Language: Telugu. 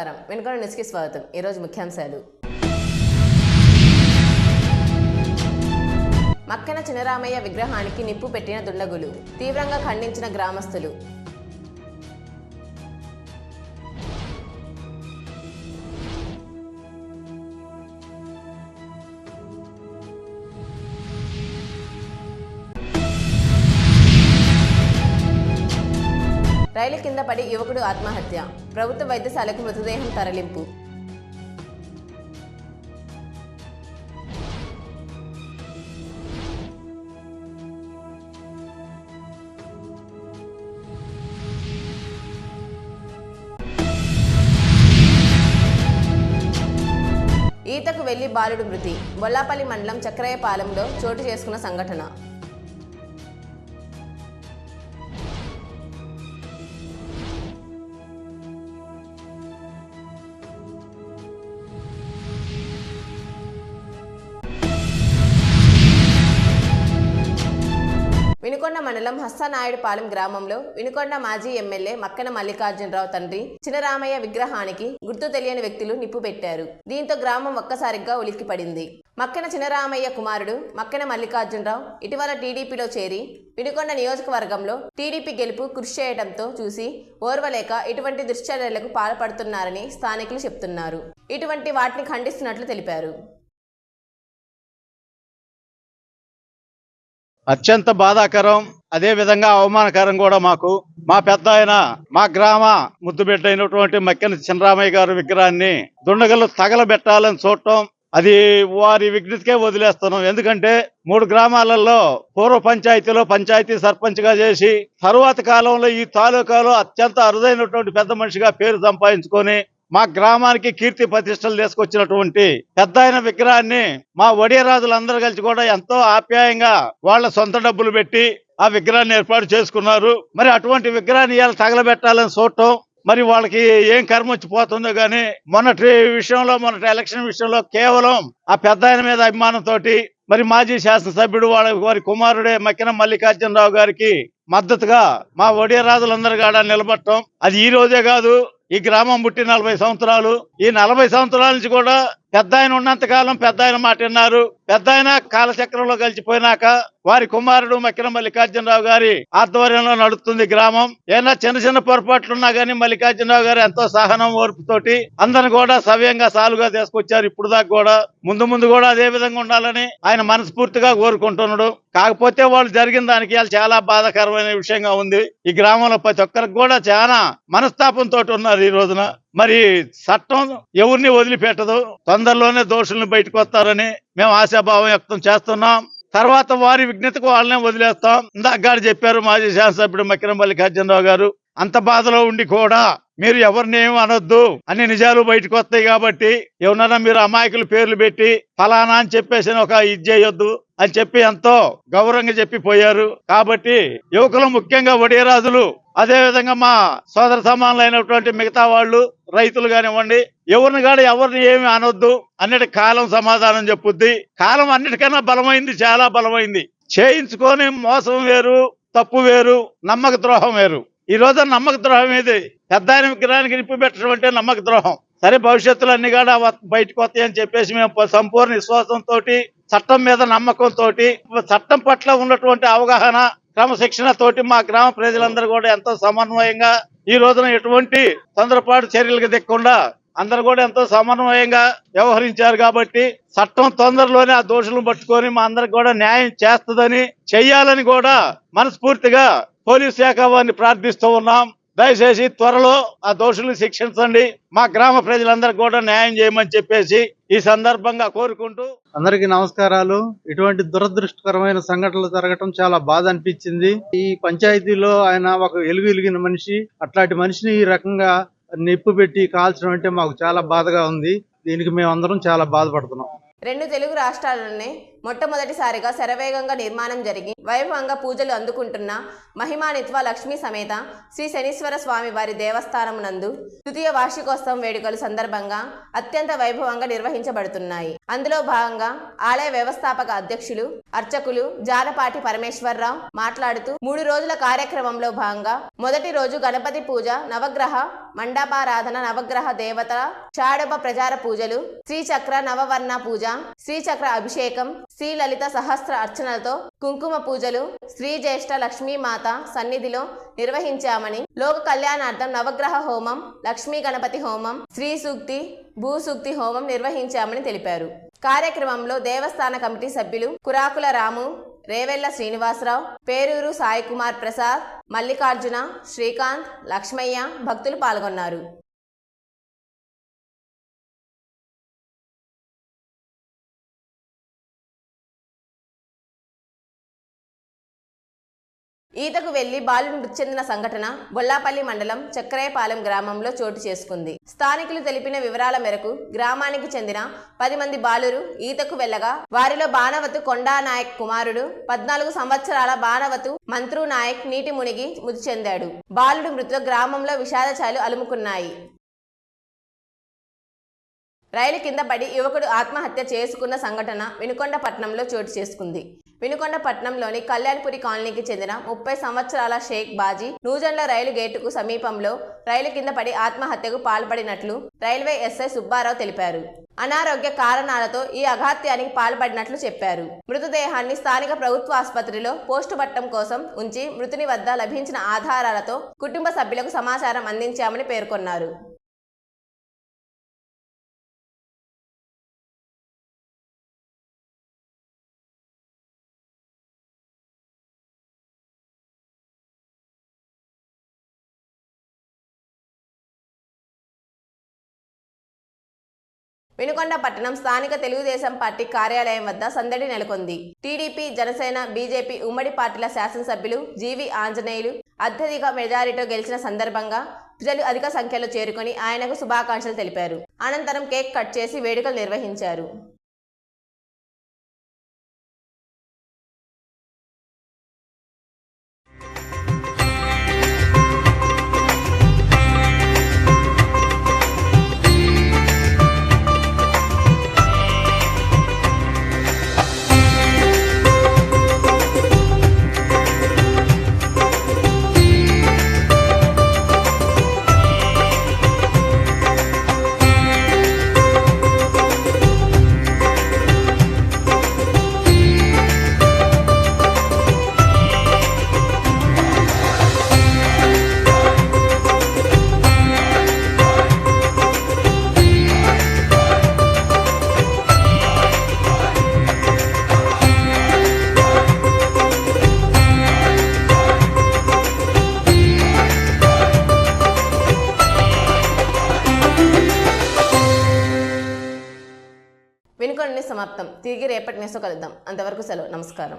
నమస్కారం. వెనుకొండ న్యూస్కి స్వాగతం. ఈరోజు ముఖ్యాంశాలు. మక్కన చినరామయ్య విగ్రహానికి నిప్పు పెట్టిన దుండగులు. తీవ్రంగా ఖండించిన గ్రామస్తులు. రైలు కింద పడి యువకుడు ఆత్మహత్య. ప్రభుత్వ వైద్యశాలకు మృతదేహం తరలింపు. ఈతకు వెళ్ళి బాలుడు మృతి. బొల్లాపల్లి మండలం చక్రయ్యపాలెంలో చోటు చేసుకున్న సంఘటన. వినుకొండ మండలం హస్తనాయుడుపాలెం గ్రామంలో వినుకొండ మాజీ ఎమ్మెల్యే మక్కన మల్లికార్జునరావు తండ్రి చినరామయ్య విగ్రహానికి గుర్తు తెలియని వ్యక్తులు నిప్పు పెట్టారు. దీంతో గ్రామం ఒక్కసారిగా ఉలిక్కిపడింది మక్కన చినరామయ్య కుమారుడు మక్కన మల్లికార్జునరావు ఇటీవల టీడీపీలో చేరి వినుకొండ నియోజకవర్గంలో టీడీపీ గెలుపు కృషి చేయడంతో చూసి ఓర్వలేక ఇటువంటి దుశ్చర్యలకు పాల్పడుతున్నారని స్థానికులు చెప్తున్నారు. ఇటువంటి వాటిని ఖండిస్తున్నట్లు తెలిపారు. అత్యంత బాధాకరం అదే విధంగా అవమానకరం కూడా మాకు. మా పెద్ద ఆయన మా గ్రామ ముద్దుబిడ్డ అయినటువంటి మక్కిన చినరామయ్య గారి విగ్రహాన్ని దుండగలు తగలబెట్టాలని చూడటం అది వారి విజ్ఞతకే వదిలేస్తున్నాం. ఎందుకంటే మూడు గ్రామాలలో పూర్వ పంచాయతీలో పంచాయతీ సర్పంచ్గా చేసి తరువాత కాలంలో ఈ తాలూకాలో అత్యంత అరుదైనటువంటి పెద్ద మనిషిగా పేరు సంపాదించుకొని మా గ్రామానికి కీర్తి ప్రతిష్టలు తీసుకొచ్చినటువంటి పెద్ద ఆయన విగ్రహాన్ని మా వడియరాజులందరూ కలిసి కూడా ఎంతో ఆప్యాయంగా వాళ్ళ సొంత డబ్బులు పెట్టి ఆ విగ్రహాన్ని ఏర్పాటు చేసుకున్నారు. మరి అటువంటి విగ్రహాన్ని ఇవాళ తగలబెట్టాలని చూడటం మరి వాళ్ళకి ఏం కర్మ వచ్చిపోతుందో గానీ మొన్నటి విషయంలో మొన్నటి ఎలక్షన్ విషయంలో కేవలం ఆ పెద్ద ఆయన మీద అభిమానంతో మరి మాజీ శాసనసభ్యుడు వాళ్ళ వారి కుమారుడే మక్కిన మల్లికార్జునరావు గారికి మద్దతుగా మా ఒడియరాజులందరూ కూడా నిలబడటం. అది ఈ రోజే కాదు ఈ గ్రామం పుట్టి నలభై సంవత్సరాలు ఈ నలభై సంవత్సరాల నుంచి కూడా పెద్ద ఆయన ఉన్నంత కాలం పెద్ద ఆయన మాట విన్నారు. పెద్ద ఆయన కాలచక్రంలో కలిసిపోయినాక వారి కుమారుడు మక్కిన మల్లికార్జునరావు గారి ఆధ్వర్యంలో నడుస్తుంది గ్రామం. ఏదైనా చిన్న చిన్న పొరపాట్లు ఉన్నా గానీ మల్లికార్జునరావు గారు ఎంతో సహనం ఓర్పుతోటి అందరిని కూడా సవ్యంగా సాలుగా తీసుకొచ్చారు. ఇప్పుడు దాకా కూడా ముందు ముందు కూడా అదే విధంగా ఉండాలని ఆయన మనస్ఫూర్తిగా కోరుకుంటున్నాడు. కాకపోతే వాళ్ళు జరిగిన దానికి చాలా బాధాకరమైన విషయంగా ఉంది. ఈ గ్రామంలో ప్రతి ఒక్కరికి కూడా చాలా మనస్తాపంతో ఉన్నారు ఈ రోజున. మరి చట్టం ఎవరిని వదిలిపెట్టదు? తొందరలోనే దోషులను బయటకు వస్తారని మేము ఆశాభావం వ్యక్తం చేస్తున్నాం. తర్వాత వారి విజ్ఞతకు వాళ్ళనే వదిలేస్తాం. ఇందాక చెప్పారు మాజీ శాసనసభ్యుడు మక్కిన మల్లికార్జునరావు గారు అంత బాధలో ఉండి కూడా మీరు ఎవరిని అనొద్దు. అన్ని నిజాలు బయటకు వస్తాయి కాబట్టి ఎవరన్నా మీరు అమాయకులు పేర్లు పెట్టి ఫలానా అని చెప్పేసి ఒక ఇది చేయొద్దు అని చెప్పి ఎంతో గౌరవంగా చెప్పిపోయారు. కాబట్టి యువకులు ముఖ్యంగా వడియరాజులు అదేవిధంగా మా సోదర సమానులైనటువంటి మిగతా వాళ్ళు రైతులు కానివ్వండి ఎవరిని కాడ ఎవరిని ఏమి అనొద్దు అన్నిటి కాలం సమాధానం చెప్పుద్ది. కాలం అన్నిటికన్నా బలమైంది చాలా బలమైంది. చేయించుకొని మోసం వేరు తప్పు వేరు నమ్మక ద్రోహం వేరు. ఈ రోజు నమ్మక ద్రోహం ఇది పెద్ద విగ్రహానికి నిప్పు పెట్టడం అంటే నమ్మక ద్రోహం. సరే భవిష్యత్తులో అన్ని కూడా బయటకు వస్తాయని చెప్పేసి మేము సంపూర్ణ విశ్వాసంతో చట్టం మీద నమ్మకంతో చట్టం పట్ల ఉన్నటువంటి అవగాహన క్రమశిక్షణ తోటి మా గ్రామ ప్రజలందరూ కూడా ఎంతో సమన్వయంగా ఈ రోజున ఎటువంటి తొందరపాటు చర్యలకు దిక్కకుండా అందరు కూడా ఎంతో సమన్వయంగా వ్యవహరించారు కాబట్టి చట్టం తొందరలోనే ఆ దోషులను పట్టుకొని మా అందరికి కూడా న్యాయం చేస్తుందని చెయ్యాలని కూడా మనస్ఫూర్తిగా పోలీస్ శాఖ వారిని ప్రార్థిస్తూ ఉన్నాం. దయచేసి త్వరలో ఆ దోషుల్ని శిక్షించండి. మా గ్రామ ప్రజలందరికీ కూడా న్యాయం చేయమని చెప్పేసి ఈ సందర్భంగా కోరుకుంటూ అందరికీ నమస్కారాలు. ఇటువంటి దురదృష్టకరమైన సంఘటనలు జరగటం చాలా బాధ అనిపించింది. ఈ పంచాయతీలో ఆయన ఒక ఎలుగు ఎలిగిన మనిషి. అట్లాంటి మనిషిని ఈ రకంగా నిప్పు పెట్టి కాల్చడం అంటే మాకు చాలా బాధగా ఉంది. దీనికి మేము అందరం చాలా బాధపడుతున్నాం. రెండు తెలుగు రాష్ట్రాల్లోనే మొట్టమొదటిసారిగా శరవేగంగా నిర్మాణం జరిగి వైభవంగా పూజలు అందుకుంటున్న మహిమానిత్వ లక్ష్మీ సమేత శ్రీ శనీశ్వర స్వామి వారి దేవస్థానం నందు తృతీయ వార్షికోత్సవం వేడుకలు సందర్భంగా అత్యంత వైభవంగా నిర్వహించబడుతున్నాయి. అందులో భాగంగా ఆలయ వ్యవస్థాపక అధ్యక్షులు అర్చకులు జాలపాటి పరమేశ్వరరావు మాట్లాడుతూ మూడు రోజుల కార్యక్రమంలో భాగంగా మొదటి రోజు గణపతి పూజ నవగ్రహ మండపారాధన నవగ్రహ దేవత షాడప ప్రచార పూజలు శ్రీచక్ర నవవర్ణ పూజ శ్రీచక్ర అభిషేకం శ్రీ లలిత సహస్ర అర్చనలతో కుంకుమ పూజలు శ్రీ జ్యేష్ఠ లక్ష్మీమాత సన్నిధిలో నిర్వహించామని లోక కళ్యాణార్థం నవగ్రహ హోమం లక్ష్మీ గణపతి హోమం శ్రీ సూక్తి భూసూక్తి హోమం నిర్వహించామని తెలిపారు. కార్యక్రమంలో దేవస్థాన కమిటీ సభ్యులు కురాకుల రాము రేవెల్ల శ్రీనివాసరావు పేరూరు సాయికుమార్ ప్రసాద్ మల్లికార్జున శ్రీకాంత్ లక్ష్మయ్య భక్తులు పాల్గొన్నారు. ఈతకు వెళ్ళి బాలుడు మృతి చెందిన సంఘటన బొల్లాపల్లి మండలం చక్రయపాలెం గ్రామంలో చోటు చేసుకుంది. స్థానికులు తెలిపిన వివరాల మేరకు గ్రామానికి చెందిన పది మంది బాలురు ఈతకు వెళ్ళగా వారిలో బాణవతు కొండా నాయక్ కుమారుడు పద్నాలుగు సంవత్సరాల బాణవతు మంత్రు నాయక్ నీటి మునిగి మృతి చెందాడు. బాలుడు మృతితో గ్రామంలో విషాదచాలు అలుముకున్నాయి. రైలు కింద పడి యువకుడు ఆత్మహత్య చేసుకున్న సంఘటన వినుకొండ పట్టణంలో చోటు చేసుకుంది. వినుకొండ పట్టణంలోని కళ్యాణ్పురి కాలనీకి చెందిన ముప్పై సంవత్సరాల షేక్ బాజీ నూజన్ల రైలు గేటుకు సమీపంలో రైలు కింద పడి ఆత్మహత్యకు పాల్పడినట్లు రైల్వే ఎస్ఐ సుబ్బారావు తెలిపారు. అనారోగ్య కారణాలతో ఈ అఘాత్యానికి పాల్పడినట్లు చెప్పారు. మృతదేహాన్ని స్థానిక ప్రభుత్వ ఆసుపత్రిలో పోస్టుమార్టం కోసం ఉంచి మృతుని వద్ద లభించిన ఆధారాలతో కుటుంబ సభ్యులకు సమాచారం అందించామని పేర్కొన్నారు. వినుకొండ పట్టణం స్థానిక తెలుగుదేశం పార్టీ కార్యాలయం వద్ద సందడి నెలకొంది. టీడీపీ జనసేన బీజేపీ ఉమ్మడి పార్టీల శాసనసభ్యులు జీవి ఆంజనేయులు అత్యధిక మెజారిటీతో గెలిచిన సందర్భంగా ప్రజలు అధిక సంఖ్యలో చేరుకొని ఆయనకు శుభాకాంక్షలు తెలిపారు. అనంతరం కేక్ కట్ చేసి వేడుకలు నిర్వహించారు. సమాప్తం తిరిగి రేపటి న్యూస్లో కలుద్దాం. అంతవరకు సెలవు. నమస్కారం.